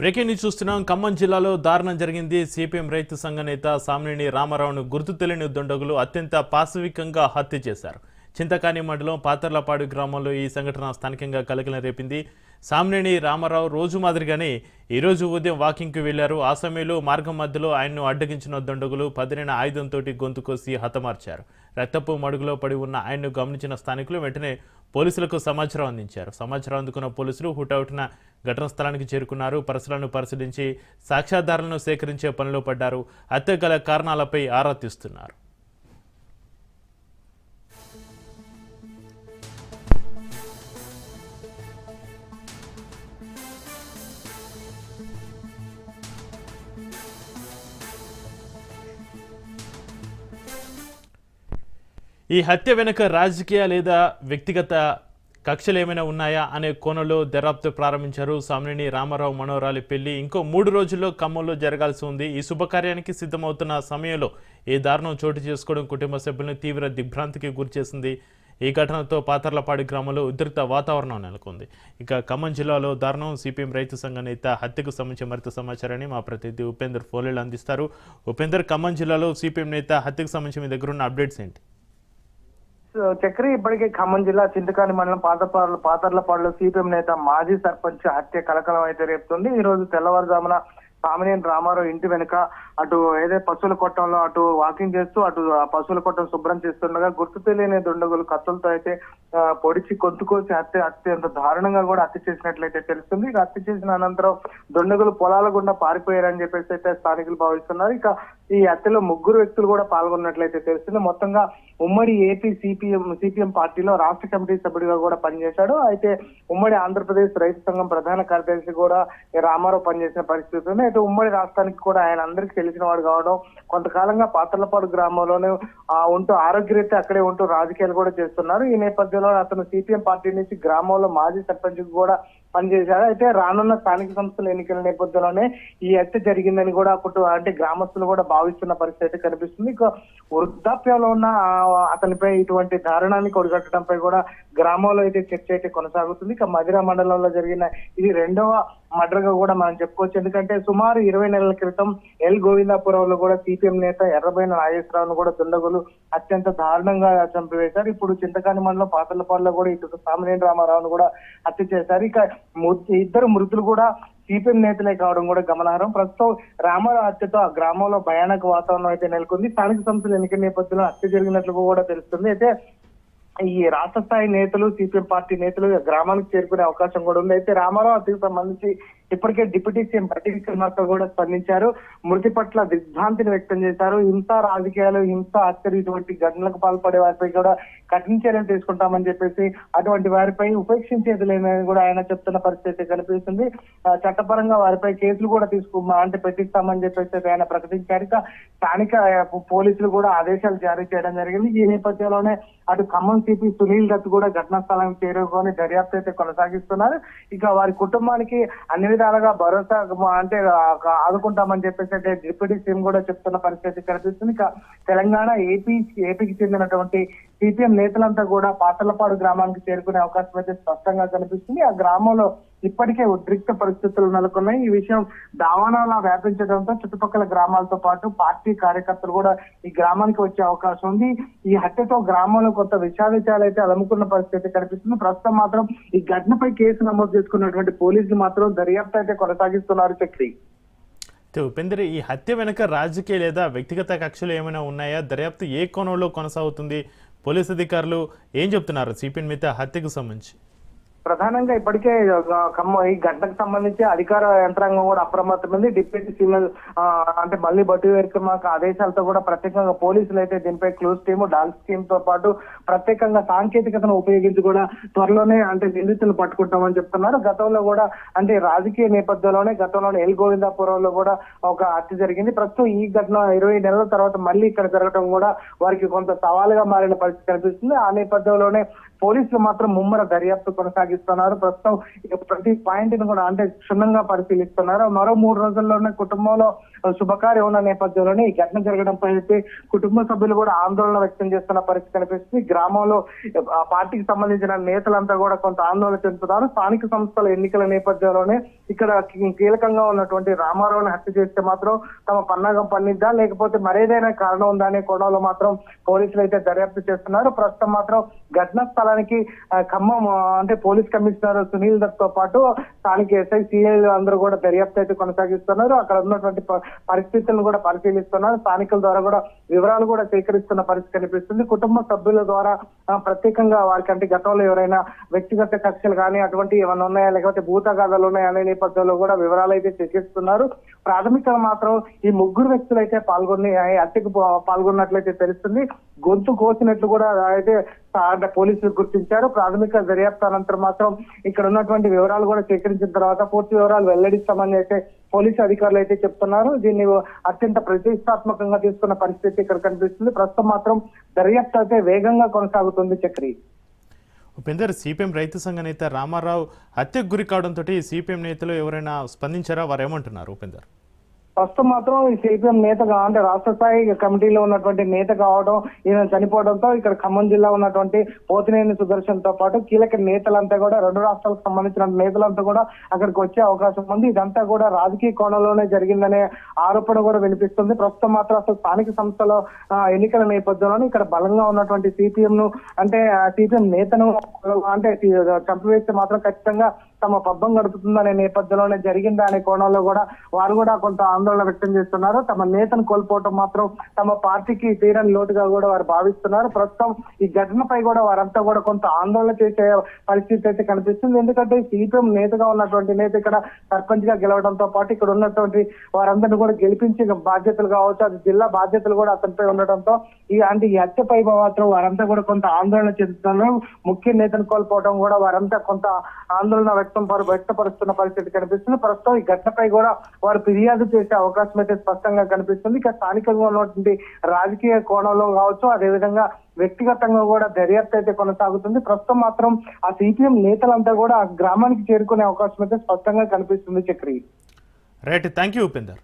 Breaking news చూస్తున్నాం. ఖమ్మం జిల్లాలో దారుణం జరిగింది. సిపిఎం రైతు సంఘ నేత సామినేని రామారావును గుర్తు తెలియని దుండగులు అత్యంత పాశవికంగా హత్య చేశారు. చింతకాని మండలం పాతర్లపాడు గ్రామంలో ఈ సంఘటన స్థానికంగా కలకలం రేపింది. సామినేని రామారావు రోజు మాదిరిగానే ఈరోజు ఉదయం వాకింగ్కి వెళ్ళారు. ఆ సమయంలో మార్గం మధ్యలో ఆయన్ను అడ్డగించిన దుండగులు పదిరిన ఆయుధంతో గొంతు కోసి హతమార్చారు. రక్తపు మడుగులో పడి ఉన్న ఆయన్ను గమనించిన స్థానికులు వెంటనే పోలీసులకు సమాచారం అందించారు. సమాచారం అందుకున్న పోలీసులు హుటాహుటిన ఘటనా స్థలానికి చేరుకున్నారు. పరిసరాలను పరిశీలించి సాక్ష్యాధారాలను సేకరించే పనిలో పడ్డారు. హత్య గల కారణాలపై ఆరా తీస్తున్నారు. ఈ హత్య వెనుక రాజకీయ లేదా వ్యక్తిగత కక్షలు ఏమైనా ఉన్నాయా అనే కోణంలో దర్యాప్తు ప్రారంభించారు సామినేని రామారావు మనోరాలి పెళ్ళి. ఇంకో మూడు రోజుల్లో ఖమ్మంలో జరగాల్సి ఉంది. ఈ శుభకార్యానికి సిద్ధమవుతున్న సమయంలో ఈ దారుణం చోటు చేసుకోవడం కుటుంబ సభ్యులను తీవ్ర దిగ్భ్రాంతికి గురిచేసింది ఈ ఘటనతో పాతర్లపాడు గ్రామంలో ఉద్రిక్త వాతావరణం నెలకొంది. ఇక ఖమ్మం జిల్లాలో దారుణం. సిపిఎం రైతు సంఘ నేత హత్యకు సంబంధించి మరింత సమాచారాన్ని మా ప్రతినిధి ఉపేందర్ ఫోలేలు అందిస్తారు. ఉపేందర్ ఖమ్మం జిల్లాలో సిపిఎం నేత హత్యకు సంబంధించి మీ దగ్గర ఉన్న అప్డేట్స్ ఏంటి? చక్రి ఇప్పటికే ఖమ్మం జిల్లా చింతకాని మండలం పాతపాడు పాతర్లపాడులో సిపిఎం నేత మాజీ సర్పంచ్ హత్య కలకలం అయితే రేపుతుంది. ఈ రోజు తెల్లవారుజామున సామినేని రామారావు ఇంటి వెనుక అటు ఏదే పశువుల కొట్టంలో అటు వాకింగ్ చేస్తూ అటు పశువుల కొట్టం శుభ్రం చేస్తుండగా గుర్తు తెలియని దుండగులు కత్తులతో అయితే పొడిచి కొట్టుకోసి హత్య అత్యంత దారుణంగా కూడా హత్య చేసినట్లయితే తెలుస్తుంది. ఇక హత్య చేసిన అనంతరం దుండగులు పొలాల గుండా పారిపోయారని చెప్పేసి అయితే స్థానికులు భావిస్తున్నారు. ఇక ఈ హత్యలో ముగ్గురు వ్యక్తులు కూడా పాల్గొన్నట్లయితే తెలుస్తుంది. మొత్తంగా ఉమ్మడి ఏపీ సిపిఎం సిపిఎం పార్టీలో రాష్ట్ర కమిటీ సభ్యుడిగా కూడా పనిచేశాడు. అయితే ఉమ్మడి ఆంధ్రప్రదేశ్ రైతు సంఘం ప్రధాన కార్యదర్శి కూడా రామారావు పనిచేసిన పరిస్థితి ఉంది. అయితే ఉమ్మడి రాష్ట్రానికి కూడా ఆయన అందరికీ తెలిసిన వాడు కావడం కొంతకాలంగా పాత్రలపాడు గ్రామంలోనే ఆ, ఉంటూ ఆరోగ్యరీత్యా అక్కడే ఉంటూ రాజకీయాలు కూడా చేస్తున్నారు. ఈ నేపథ్యంలో అతను సిపిఎం పార్టీ నుంచి గ్రామంలో మాజీ సర్పంచ్ కూడా పనిచేశారు అయితే రానున్న స్థానిక సంస్థల ఎన్నికల నేపథ్యంలోనే ఈ హత్య జరిగిందని కూడా కుటుంబ అంటే గ్రామస్తులు కూడా భావిస్తున్న పరిస్థితి అయితే కనిపిస్తుంది. ఇక వృద్ధాప్యంలో ఉన్న అతనిపై ఇటువంటి దారుణాన్ని కొడుగట్టడంపై కూడా గ్రామంలో అయితే చర్చ అయితే కొనసాగుతుంది. ఇక మధిర మండలంలో జరిగిన ఇది రెండవ మర్డర్గా కూడా మనం చెప్పుకోవచ్చు. ఎందుకంటే సుమారు ఇరవై నెలల క్రితం ఎల్ గోవిందాపురంలో కూడా సిపిఎం నేత ఎర్రబైన నాగేశ్వరరావును కూడా దుండగులు అత్యంత దారుణంగా చంపివేశారు. ఇప్పుడు చింతకాని మండలం పాతలపాడులో కూడా ఇటు సామినేని రామారావును కూడా హత్య చేశారు. ఇక ము- ఇద్దరు మృతులు కూడా సిపిఎం నేతలే కావడం కూడా గమనార్హం. ప్రస్తుతం రామారావు హత్యతో ఆ గ్రామంలో భయానక వాతావరణం అయితే నెలకొంది. స్థానిక సంస్థల ఎన్నికల నేపథ్యంలో హత్య జరిగినట్లు కూడా తెలుస్తుంది. అయితే ఈ రాష్ట్ర స్థాయి నేతలు సిపిఎం పార్టీ నేతలు గ్రామానికి చేరుకునే అవకాశం కూడా ఉంది. అయితే రామారావు హత్యకు సంబంధించి ఇప్పటికే డిప్యూటీ సీఎం ప్రతి విక్రమార్క కూడా స్పందించారు. మృతి పట్ల దిగ్భ్రాంతిని వ్యక్తం చేశారు. హింస రాజకీయాలు హింస హత్యలు ఇటువంటి ఘటనలకు పాల్పడే వారిపై కూడా కఠిన చర్యలు తీసుకుంటామని చెప్పేసి అటువంటి వారిపై ఉపేక్షించేది లేదని కూడా ఆయన చెప్తున్న పరిస్థితి కనిపిస్తుంది. చట్టపరంగా వారిపై కేసులు కూడా తీసుకు అంటే పెట్టిస్తామని చెప్పేసి ఆయన ప్రకటించారు. ఇక స్థానిక పోలీసులు కూడా ఆదేశాలు జారీ చేయడం జరిగింది. ఈ నేపథ్యంలోనే అటు ఖమ్మం సిపి సునీల్ దత్ కూడా ఘటనా స్థలానికి చేరుకొని దర్యాప్తు అయితే కొనసాగిస్తున్నారు. ఇక వారి కుటుంబానికి అన్ని విధాలుగా భరోసా అంటే ఆదుకుంటామని చెప్పేసి అయితే డిప్యూటీ సీఎం కూడా చెప్తున్న పరిస్థితి కనిపిస్తుంది. ఇక తెలంగాణ ఏపీ ఏపీకి చెందినటువంటి సిపిఎం నేతలంతా కూడా పాతలపాడు గ్రామానికి చేరుకునే అవకాశం అయితే స్పష్టంగా కనిపిస్తుంది. ఆ గ్రామంలో ఇప్పటికే ఉద్రిక్త పరిస్థితులు నెలకొన్నాయి. ఈ విషయం దావానాలా వ్యాపించడంతో చుట్టుపక్కల గ్రామాలతో పాటు పార్టీ కార్యకర్తలు కూడా ఈ గ్రామానికి వచ్చే అవకాశం ఉంది. ఈ హత్యతో గ్రామంలో కొంత విషాదిత్యాలు అయితే అలముకున్న పరిస్థితి కనిపిస్తుంది. ప్రస్తుతం మాత్రం ఈ ఘటనపై కేసు నమోదు చేసుకున్నటువంటి పోలీసులు మాత్రం దర్యాప్తు అయితే కొనసాగిస్తున్నారు చక్రి. ఉపేంద్ర ఈ హత్య వెనుక రాజకీయ లేదా వ్యక్తిగత కక్షలు ఏమైనా ఉన్నాయా? దర్యాప్తు ఏ కోణంలో కొనసాగుతుంది? పోలీస్ అధికారులు ఏం చెప్తున్నారు? సిపిఎన్ మీద హత్యకు సంబంధించి. ప్రధానంగా ఇప్పటికే ఖమ్మం ఈ ఘటనకు సంబంధించి అధికార యంత్రాంగం కూడా అప్రమత్తమైంది. డిప్యూటీ సీఎం అంటే మళ్ళీ బట్టి మాకు ఆదేశాలతో కూడా ప్రత్యేకంగా పోలీసులు అయితే దీనిపై క్లోజ్ టీము డాల్స్ టీమ్తో పాటు ప్రత్యేకంగా సాంకేతికతను ఉపయోగించి కూడా త్వరలోనే అంటే నిందితులు పట్టుకుంటామని చెప్తున్నారు. గతంలో కూడా అంటే రాజకీయ నేపథ్యంలోనే గతంలోనే ఎల్ గోవిందాపురంలో కూడా ఒక హత్య జరిగింది. ప్రస్తుతం ఈ ఘటన ఇరవై నెలల తర్వాత మళ్ళీ ఇక్కడ జరగడం కూడా వారికి కొంత సవాలుగా మారిన పరిస్థితి కనిపిస్తుంది. ఆ నేపథ్యంలోనే పోలీసులు మాత్రం ముమ్మర దర్యాప్తు కొనసాగిస్తున్నారు ప్రస్తుతం ప్రతి పాయింట్ని కూడా అంటే క్షుణ్ణంగా పరిశీలిస్తున్నారు. మరో మూడు రోజుల్లోనే కుటుంబంలో శుభకార్యం ఉన్న నేపథ్యంలోనే ఈ ఘటన జరగడంపై అయితే కుటుంబ సభ్యులు కూడా ఆందోళన వ్యక్తం చేస్తున్న పరిస్థితి కనిపిస్తుంది. గ్రామంలో ఆ పార్టీకి సంబంధించిన నేతలంతా కూడా కొంత ఆందోళన చెందుతున్నారు. స్థానిక సంస్థల ఎన్నికల నేపథ్యంలోనే ఇక్కడ కీలకంగా ఉన్నటువంటి రామారావుని హత్య చేస్తే మాత్రం తమ పన్నాగం పండిద్దా? లేకపోతే మరేదైనా కారణం ఉందా అనే కోణంలో మాత్రం పోలీసులు అయితే దర్యాప్తు చేస్తున్నారు. ప్రస్తుతం మాత్రం ఘటనా స్థలానికి ఖమ్మం అంటే పోలీసు కమిషనర్ సునీల్ దత్తో పాటు స్థానిక ఎస్ఐ సిఐలు అందరూ కూడా దర్యాప్తు అయితే కొనసాగిస్తున్నారు. అక్కడ ఉన్నటువంటి పరిస్థితులను కూడా పరిశీలిస్తున్నారు. స్థానికుల ద్వారా కూడా వివరాలు కూడా సేకరిస్తున్న పరిస్థితి కనిపిస్తుంది. కుటుంబ సభ్యుల ద్వారా ప్రత్యేకంగా వారికంటే గతంలో ఎవరైనా వ్యక్తిగత కక్షలు కానీ అటువంటి ఏమైనా ఉన్నాయా? లేకపోతే భూతగాథలు ఉన్నాయా? అనే నేపథ్యంలో కూడా వివరాలు అయితే సేకరిస్తున్నారు. ప్రాథమికంగా మాత్రం ఈ ముగ్గురు వ్యక్తులు అయితే పాల్గొని హత్యకు పాల్గొన్నట్లయితే తెలుస్తుంది. గొంతు కోసినట్లు కూడా అయితే అంటే పోలీసులు గుర్తించారు. ప్రాథమిక దర్యాప్తు అనంతరం మాత్రం ఇక్కడ ఉన్నటువంటి వివరాలు కూడా సేకరించిన తర్వాత పూర్తి వివరాలు వెల్లడిస్తామని అయితే పోలీసు అధికారులు అయితే చెప్తున్నారు. దీన్ని అత్యంత ప్రతిష్టాత్మకంగా తీసుకున్న పరిస్థితి ఇక్కడ కనిపిస్తుంది. ప్రస్తుతం మాత్రం దర్యాప్తు అయితే వేగంగా కొనసాగుతుంది చక్రి. ఉపేందర్ సిపిఎం రైతు సంఘ నేత రామారావు హత్యకు గురి కావడంతో సిపిఎం నేతలు ఎవరైనా స్పందించారా? వారు ఏమంటున్నారు ఉపేందర్? ప్రస్తుతం మాత్రం ఈ సిపిఎం నేతగా అంటే రాష్ట్ర స్థాయి కమిటీలో ఉన్నటువంటి నేత కావడం ఈయన చనిపోవడంతో ఇక్కడ ఖమ్మం జిల్లా ఉన్నటువంటి పోతినేని సుదర్శన్తో పాటు కీలక నేతలంతా కూడా రెండు రాష్ట్రాలకు సంబంధించిన నేతలంతా కూడా అక్కడికి వచ్చే అవకాశం ఉంది. ఇదంతా కూడా రాజకీయ కోణంలోనే జరిగిందనే ఆరోపణ కూడా వినిపిస్తుంది. ప్రస్తుతం మాత్రం అసలు స్థానిక సంస్థలో ఎన్నికల నేపథ్యంలోనూ ఇక్కడ బలంగా ఉన్నటువంటి సిపిఎం ను అంటే సిపిఎం నేతను అంటే చంపివేస్తే మాత్రం ఖచ్చితంగా తమ పబ్బం గడుపుతుందనే నేపథ్యంలోనే జరిగిందా అనే కోణంలో కూడా వారు కూడా కొంత ఆందోళన వ్యక్తం చేస్తున్నారు. తమ నేతను కోల్పోవటం మాత్రం తమ పార్టీకి తీరని లోటుగా కూడా వారు భావిస్తున్నారు. ప్రస్తుతం ఈ ఘటనపై కూడా వారంతా కూడా కొంత ఆందోళన చేసే పరిస్థితి అయితే కనిపిస్తుంది. ఎందుకంటే సిపిఎం నేతగా ఉన్నటువంటి నేత ఇక్కడ సర్పంచ్గా గెలవడంతో పాటు ఇక్కడ ఉన్నటువంటి వారందరినీ కూడా గెలిపించి బాధ్యతలు కావచ్చు అది జిల్లా బాధ్యతలు కూడా అతనిపై ఉండటంతో ఈ అంటే ఈ హత్యపై మాత్రం వారంతా కూడా కొంత ఆందోళన చెందుతున్నారు. ముఖ్య నేతను కోల్పోవడం కూడా వారంతా కొంత ఆందోళన వ్యక్తం వ్యక్తపరుస్తున్న పరిస్థితి కనిపిస్తుంది. ప్రస్తుతం ఈ ఘటనపై కూడా వారు ఫిర్యాదు చేసి అవకాశం అయితే స్పష్టంగా కనిపిస్తుంది. ఇక స్థానికంగా ఉన్నటువంటి రాజకీయ కోణంలో కావచ్చు అదేవిధంగా వ్యక్తిగతంగా కూడా దర్యాప్తు అయితే కొనసాగుతుంది. ప్రస్తుతం మాత్రం ఆ సిపిఎం నేతలంతా కూడా గ్రామానికి చేరుకునే అవకాశం అయితే స్పష్టంగా కనిపిస్తుంది Chakri. Right thank you Upender.